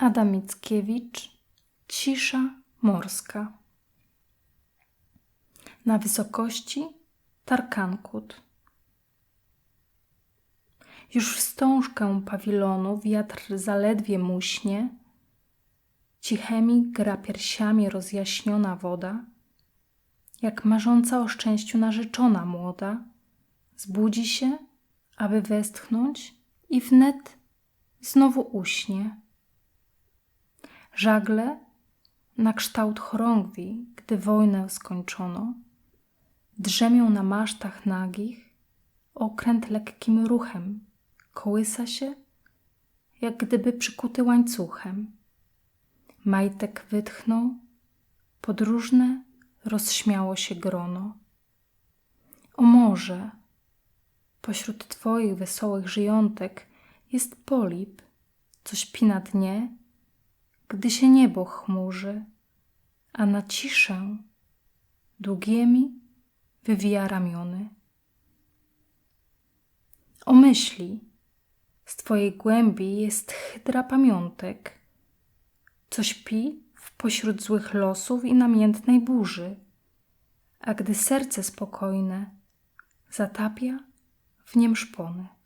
Adam Mickiewicz Cisza morska. Na wysokości Tarkankut Już wstążkę pawilonu wiatr zaledwie muśnie, Cichemi gra piersiami rozjaśniona woda, jak marząca o szczęściu narzeczona młoda, zbudzi się, aby westchnąć i wnet znowu uśnie. Żagle na kształt chorągwi, gdy wojnę skończono, drzemią na masztach nagich, okręt lekkim ruchem kołysa się, jak gdyby przykuty łańcuchem. Majtek wytchnął, podróżne rozśmiało się grono. O morze, pośród twoich wesołych żyjątek jest polip, co śpi na dnie, gdy się niebo chmurzy, a na ciszę długiemi wywija ramiony. O myśli, z twojej głębi jest hydra pamiątek, co śpi w pośród złych losów i namiętnej burzy, a gdy serce spokojne zatapia w niem szpony.